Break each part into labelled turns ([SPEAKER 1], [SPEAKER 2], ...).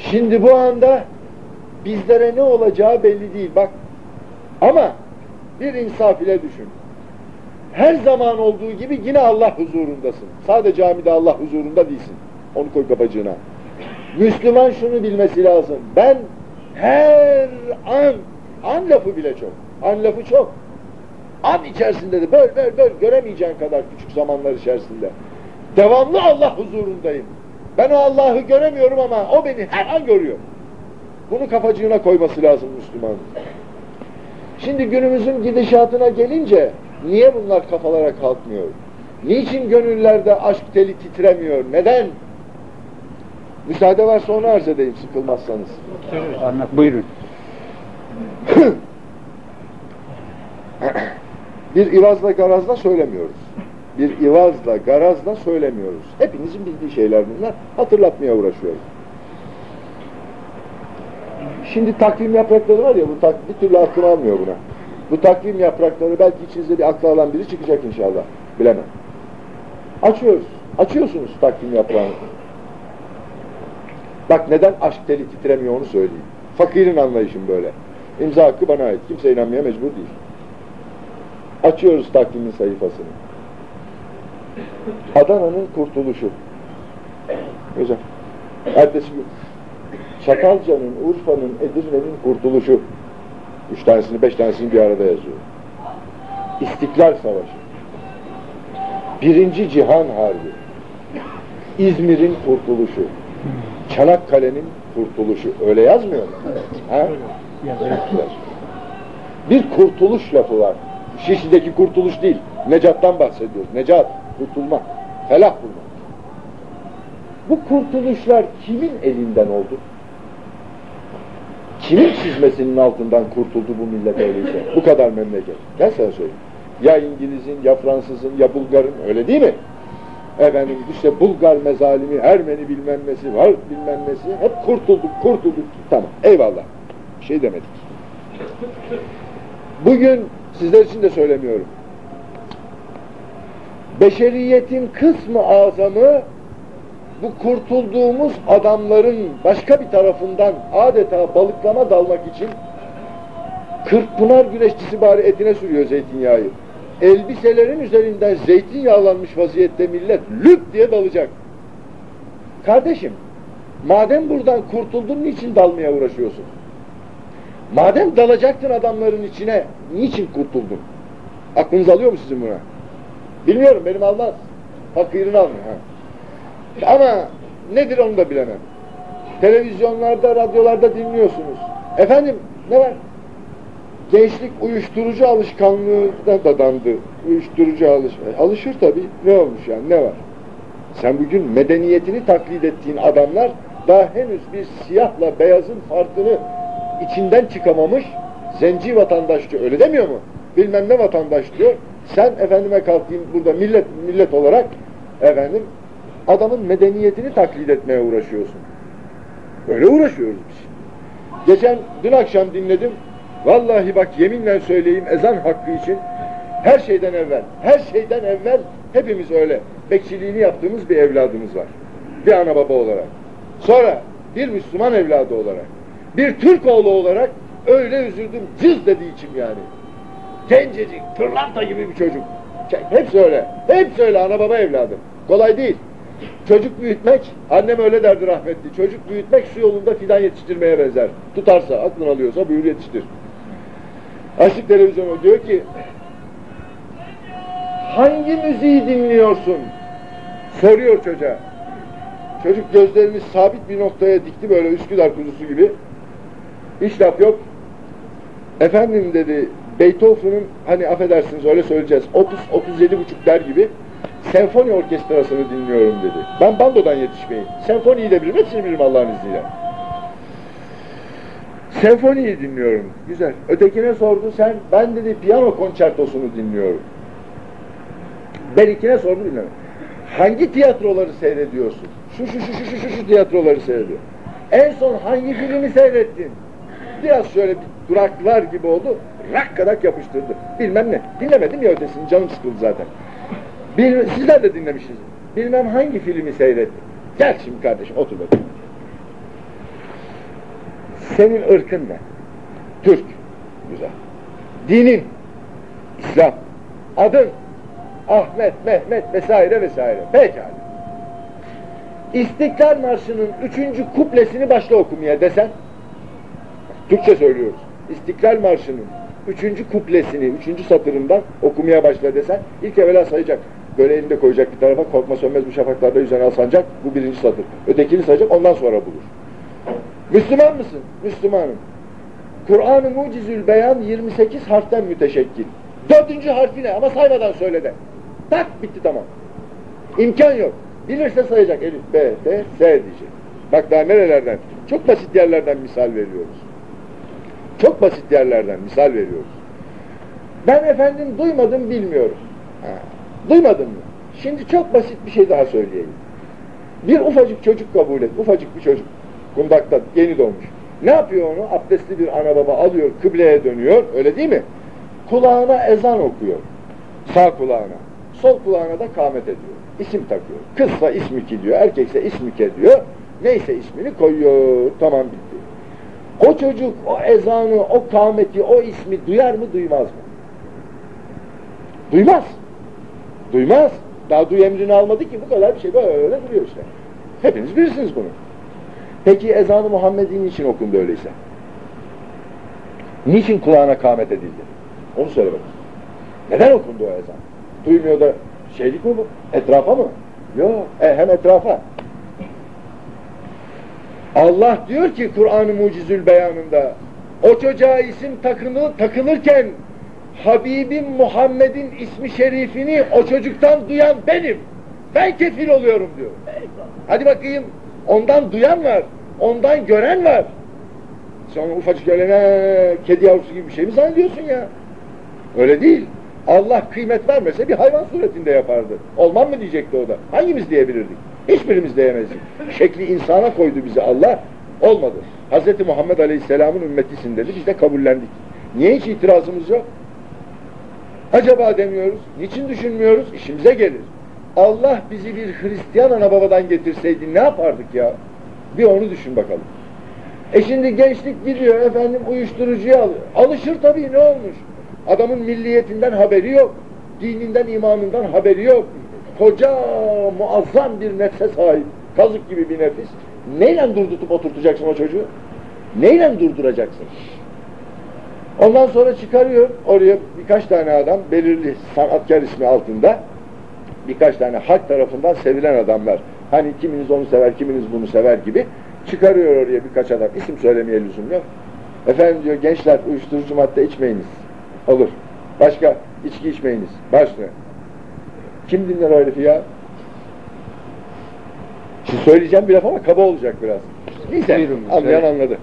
[SPEAKER 1] Şimdi bu anda bizlere ne olacağı belli değil. Bak ama bir insaf ile düşün. Her zaman olduğu gibi yine Allah huzurundasın. Sadece camide Allah huzurunda değilsin. Onu koy kapacığına. Müslüman şunu bilmesi lazım. Ben her an, an lafı bile çok. An lafı çok. An içerisinde de böyle böyle böyle göremeyeceğin kadar küçük zamanlar içerisinde. Devamlı Allah huzurundayım. Ben o Allah'ı göremiyorum ama o beni her an görüyor. Bunu kafacığına koyması lazım Müslüman. Şimdi günümüzün gidişatına gelince niye bunlar kafalara kalkmıyor? Niçin gönüllerde aşk teli titremiyor? Neden? Müsaade varsa onu arz edeyim sıkılmazsanız.
[SPEAKER 2] Anlat, buyurun.
[SPEAKER 1] Bir ivazla garazla söylemiyoruz. Bir ivazla garazla söylemiyoruz. Hepinizin bildiği şeyler bunlar. Hatırlatmaya uğraşıyoruz. Şimdi takvim yaprakları var ya, bu tak, bir türlü aklım almıyor buna. Bu takvim yaprakları belki içinizde bir aklı alan biri çıkacak inşallah. Bilemem. Açıyoruz. Açıyorsunuz takvim yaprağını. Bak neden aşk teli titremiyor onu söyleyeyim. Fakirin anlayışım böyle. İmza hakkı bana ait. Kimse inanmaya mecbur değil. Açıyoruz takvimin sayfasını. Adana'nın kurtuluşu. Güzel. Ertesi gün. Çatalca'nın, Urfa'nın, Edirne'nin kurtuluşu. Üç tanesini, beş tanesini bir arada yazıyor. İstiklal Savaşı. Birinci Cihan Harbi. İzmir'in kurtuluşu. Çanakkale'nin kurtuluşu. Öyle yazmıyor mu? Ha? Bir kurtuluş lafı var. Şişli'deki kurtuluş değil. Necat'tan bahsediyoruz. Necat, kurtulma, felah bulma. Bu kurtuluşlar kimin elinden oldu? Kimin çizmesinin altından kurtuldu bu millet öyleyse? Bu kadar memleket. Gel sana söyleyeyim. Ya İngiliz'in, ya Fransız'ın, ya Bulgar'ın öyle değil mi? Efendim işte Bulgar mezalimi, Ermeni bilmem nesi var bilmem nesi. Hep kurtulduk, kurtulduk. Tamam, eyvallah. Bir şey demedik. Bugün sizler için de söylemiyorum. Beşeriyetin kısmı azamı bu kurtulduğumuz adamların başka bir tarafından adeta balıklama dalmak için Kırkpınar güreşçisi bari etine sürüyor zeytinyağı. Elbiselerin üzerinden zeytinyağlanmış vaziyette millet lüp diye dalacak. Kardeşim, madem buradan kurtuldun niçin dalmaya uğraşıyorsun? Madem dalacaktın adamların içine, niçin kurtuldun? Aklınız alıyor mu sizin buna? Bilmiyorum, benim almaz. Fakirin almıyor. Ha. Ama nedir onu da bilemem. Televizyonlarda, radyolarda dinliyorsunuz. Efendim, ne var? Gençlik uyuşturucu alışkanlığına dadandı. Uyuşturucu alış alışır tabii. Ne olmuş yani, ne var? Sen bugün medeniyetini taklit ettiğin adamlar daha henüz bir siyahla beyazın farkını içinden çıkamamış zenci vatandaş diyor. Öyle demiyor mu? Bilmem ne vatandaş diyor. Sen efendime kalkayım burada millet millet olarak efendim adamın medeniyetini taklit etmeye uğraşıyorsun. Öyle uğraşıyoruz biz. Geçen dün akşam dinledim. Vallahi bak yeminle söyleyeyim ezan hakkı için her şeyden evvel, her şeyden evvel hepimiz öyle bekçiliğini yaptığımız bir evladımız var. Bir ana baba olarak. Sonra bir Müslüman evladı olarak. Bir Türk oğlu olarak öyle üzüldüm. Cız dedi içim yani. Gencecik, pırlanta gibi bir çocuk. Hepsi öyle. Hepsi öyle ana baba evladı. Kolay değil. Çocuk büyütmek, annem öyle derdi rahmetli. Çocuk büyütmek su yolunda fidan yetiştirmeye benzer. Tutarsa, aklın alıyorsa buyur yetiştir. Açık televizyonu diyor ki hangi müziği dinliyorsun? Soruyor çocuğa. Çocuk gözlerini sabit bir noktaya dikti böyle Üsküdar kuzusu gibi. Hiç laf yok. Efendim dedi Beethoven'ın hani affedersiniz öyle söyleyeceğiz 30-37 buçuk der gibi senfoni orkestrasını dinliyorum dedi. Ben bandodan yetişmeyin. Senfoniyi de bilirim, hepsini bilirim Allah'ın izniyle. Senfoniyi dinliyorum. Güzel. Ötekine sordu sen, ben dedi piyano konçertosunu dinliyorum. Ben ikine sordu bilmem. Hangi tiyatroları seyrediyorsun? Şu şu şu şu şu şu, şu tiyatroları seyrediyor. En son hangi filmi seyrettin? Biraz şöyle bir duraklar gibi oldu. Rak kadak yapıştırdı. Bilmem ne. Dinlemedim ya ötesini. Canım sıkıldı zaten. Bil, sizler de dinlemişsiniz. Bilmem hangi filmi seyrettin. Gel şimdi kardeşim otur bakayım. Senin ırkın ne? Türk. Güzel. Dinin İslam. Adın Ahmet, Mehmet vesaire vesaire. Pekala. İstiklal Marşı'nın üçüncü kuplesini başla okumaya desen, Türkçe söylüyoruz. İstiklal Marşı'nın üçüncü kuplesini, üçüncü satırından okumaya başla desen, ilk evvela sayacak. Böyle elinde koyacak bir tarafa, korkma sönmez bu şafaklarda yüzen al sancak, bu birinci satır. Ötekini sayacak, ondan sonra bulur. Müslüman mısın? Müslümanım. Kur'an-ı Mucizül Beyan 28 harften müteşekkil. Dördüncü harfi ne? Ama saymadan söyle de. Tak bitti tamam. İmkan yok. Bilirse sayacak. Elif, B, T, S diyecek. Bak daha nerelerden? Çok basit yerlerden misal veriyoruz. Çok basit yerlerden misal veriyoruz. Ben efendim duymadım bilmiyorum. Ha. Duymadın mı? Şimdi çok basit bir şey daha söyleyeyim. Bir ufacık çocuk kabul et. Ufacık bir çocuk. Kundakta yeni doğmuş. Ne yapıyor onu? Abdestli bir ana baba alıyor, kıbleye dönüyor. Öyle değil mi? Kulağına ezan okuyor. Sağ kulağına. Sol kulağına da kâmet ediyor. İsim takıyor. Kızsa ismiki diyor, erkekse ismike diyor. Neyse ismini koyuyor. Tamam bitti. O çocuk o ezanı, o kâmeti, o ismi duyar mı duymaz mı? Duymaz. Duymaz. Daha duy emrini almadı ki bu kadar bir şey böyle duruyor işte. Hepiniz bilirsiniz bunu. Peki ezanı Muhammed'in için okundu öyleyse? Niçin kulağına kâmet edildi? Onu söyle bakayım. Neden okundu o ezan? Duymuyor da şeylik mi bu? Etrafa mı? Yok. E, hem etrafa. Allah diyor ki Kur'an-ı Mucizül Beyanında o çocuğa isim takını, takılırken Habibim Muhammed'in ismi şerifini o çocuktan duyan benim. Ben kefil oluyorum diyor. Hadi bakayım ondan duyan var, ondan gören var. Sonra ufacık öyle kedi yavrusu gibi bir şey mi zannediyorsun ya? Öyle değil. Allah kıymet vermese bir hayvan suretinde yapardı. Olmam mı diyecekti o da. Hangimiz diyebilirdik? Hiçbirimiz diyemezdik. Şekli insana koydu bizi Allah. Olmadı. Hz. Muhammed Aleyhisselam'ın ümmetisin dedi. Biz de kabullendik. Niye hiç itirazımız yok? Acaba demiyoruz. Niçin düşünmüyoruz? İşimize gelir. Allah bizi bir Hristiyan ana babadan getirseydi ne yapardık ya? Bir onu düşün bakalım. E şimdi gençlik gidiyor efendim uyuşturucuya alıyor. Alışır tabii ne olmuş? Adamın milliyetinden haberi yok. Dininden, imanından haberi yok. Koca, muazzam bir nefse sahip. Kazık gibi bir nefis. Neyle durdurup oturtacaksın o çocuğu? Neyle durduracaksın? Ondan sonra çıkarıyor oraya birkaç tane adam belirli sanatkar ismi altında birkaç tane halk tarafından sevilen adamlar. Hani kiminiz onu sever, kiminiz bunu sever gibi çıkarıyor oraya birkaç adam. İsim söylemeye lüzum yok. Efendim diyor gençler uyuşturucu madde içmeyiniz. Olur. Başka içki içmeyiniz. Başka. Kim dinler o herifi ya? Şimdi söyleyeceğim bir laf ama kaba olacak biraz. Neyse
[SPEAKER 2] Buyurun,
[SPEAKER 1] anlayan
[SPEAKER 2] söyle.
[SPEAKER 1] anladı.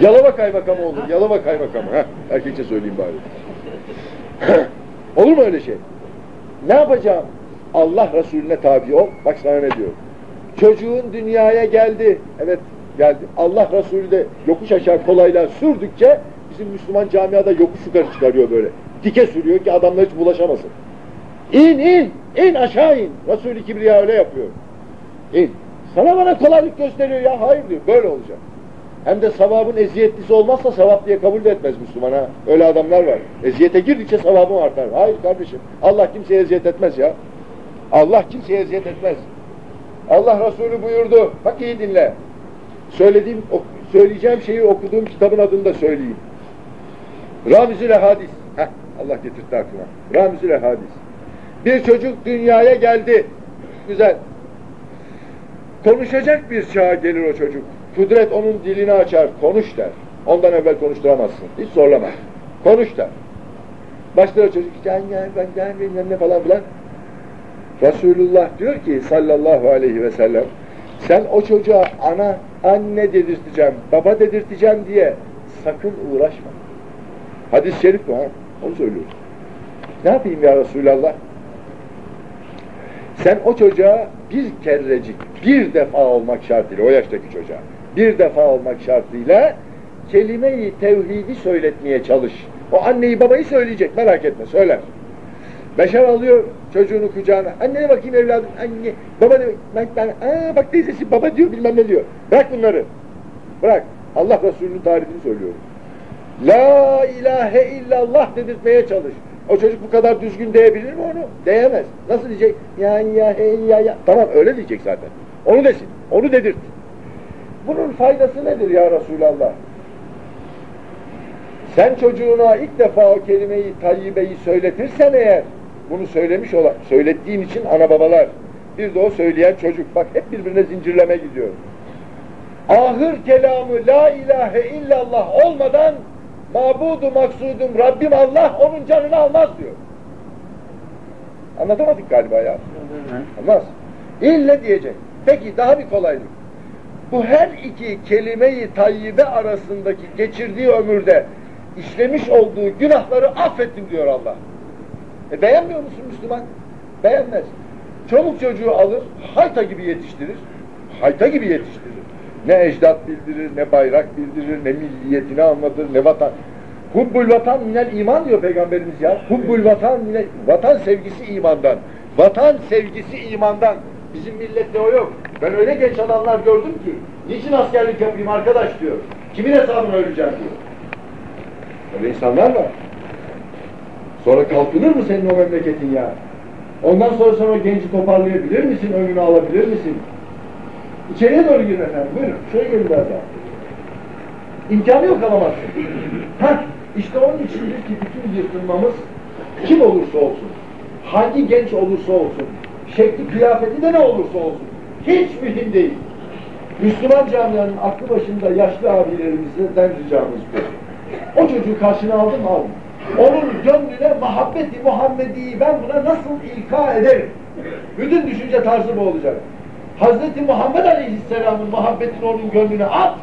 [SPEAKER 1] Yalova kaymakamı olur. Yalova kaymakamı. Heh, erkekçe söyleyeyim bari. olur mu öyle şey? Ne yapacağım? Allah Resulüne tabi ol. Bak sana ne diyor. Çocuğun dünyaya geldi. Evet geldi. Allah Resulü de yokuş aşağı kolayla sürdükçe bizim Müslüman camiada yokuş yukarı çıkarıyor böyle. Dike sürüyor ki adamlar hiç bulaşamasın. İn in, in aşağı in. Resul-i Kibriya öyle yapıyor. İn. Sana bana kolaylık gösteriyor ya. Hayır diyor. Böyle olacak. Hem de sevabın eziyetlisi olmazsa sevap diye kabul de etmez Müslüman ha. Öyle adamlar var. Eziyete girdikçe sevabın artar. Hayır kardeşim. Allah kimseye eziyet etmez ya. Allah kimseye eziyet etmez. Allah Resulü buyurdu. Bak iyi dinle. Söylediğim, söyleyeceğim şeyi okuduğum kitabın adını da söyleyeyim. Ramizül Hadis. Heh, Allah getirtti aklıma. Ramizül Hadis. Bir çocuk dünyaya geldi. Güzel. Konuşacak bir çağa gelir o çocuk. Kudret onun dilini açar, konuş der. Ondan evvel konuşturamazsın. Hiç zorlama. Konuş der. Başlar o çocuk, can gel, ben gel, bilmem ne falan filan. Resulullah diyor ki sallallahu aleyhi ve sellem, sen o çocuğa ana, anne dedirteceğim, baba dedirteceğim diye sakın uğraşma. Hadis-i şerif bu ha, onu söylüyor. Ne yapayım ya Resulallah? Sen o çocuğa bir kerecik, bir defa olmak şartıyla, o yaştaki çocuğa, bir defa olmak şartıyla kelime-i tevhidi söyletmeye çalış. O anneyi babayı söyleyecek, merak etme, söyler. Beşer alıyor çocuğunu kucağına. Anne bakayım evladım, anne, baba diyor, ben, ben, aa bak teyzesi baba diyor, bilmem ne diyor. Bırak bunları, bırak. Allah Resulü'nün tarifini söylüyorum. La ilahe illallah dedirtmeye çalış. O çocuk bu kadar düzgün diyebilir mi onu? Diyemez. Nasıl diyecek? Ya ya hey ya ya. Tamam öyle diyecek zaten. Onu desin. Onu dedirt. Bunun faydası nedir ya Resulallah? Sen çocuğuna ilk defa o kelimeyi tayyibeyi söyletirsen eğer bunu söylemiş olan, söylettiğin için ana babalar bir de o söyleyen çocuk bak hep birbirine zincirleme gidiyor. Ahır kelamı la ilahe illallah olmadan mabudu maksudum Rabbim Allah onun canını almaz diyor. Anlatamadık galiba ya. Olmaz. İlle diyecek. Peki daha bir kolaylık. Bu her iki kelime-i tayyibe arasındaki geçirdiği ömürde işlemiş olduğu günahları affettim diyor Allah. E beğenmiyor musun Müslüman? Beğenmez. Çoluk çocuğu alır, hayta gibi yetiştirir. Hayta gibi yetiştirir. Ne ecdat bildirir, ne bayrak bildirir, ne milliyetini anlatır, ne vatan. Hubbul vatan minel iman diyor Peygamberimiz ya. Hubbul vatan minel, vatan sevgisi imandan. Vatan sevgisi imandan. Bizim millette o yok. Ben öyle genç adamlar gördüm ki, niçin askerlik yapayım arkadaş diyor. Kimin hesabına öleceğim diyor. Öyle insanlar var. Sonra kalkınır mı senin o memleketin ya? Ondan sonra sonra genci toparlayabilir misin? Önünü alabilir misin? İçeriye doğru girin efendim. Buyurun. Şöyle gelin biraz daha. İmkanı yok alamazsın. Heh, işte onun içindir ki bütün yırtılmamız kim olursa olsun, hangi genç olursa olsun, şekli kıyafeti de ne olursa olsun, hiç mühim değil. Müslüman camianın aklı başında yaşlı abilerimizden ricamız bu. O çocuğu karşına aldım aldım. Onun gönlüne muhabbeti Muhammedi'yi ben buna nasıl ilka ederim? Bütün düşünce tarzı bu olacak. Hazreti Muhammed Aleyhisselam'ın muhabbetini onun gönlüne at.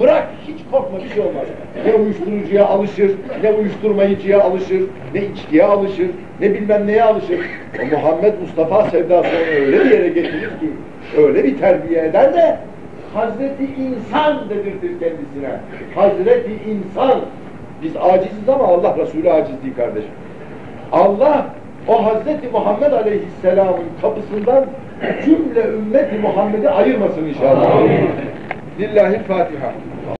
[SPEAKER 1] Bırak hiç korkma bir şey olmaz. Ne uyuşturucuya alışır, ne uyuşturmayıcıya alışır, ne içkiye alışır, ne bilmem neye alışır. O Muhammed Mustafa sevdası onu öyle bir yere getirir ki, öyle bir terbiye eder de Hazreti insan dedirtir kendisine. Hazreti insan. Biz aciziz ama Allah Resulü aciz değil kardeşim. Allah o Hazreti Muhammed Aleyhisselam'ın kapısından cümle ümmeti Muhammed'i ayırmasın inşallah. Lillahi'l Fatiha.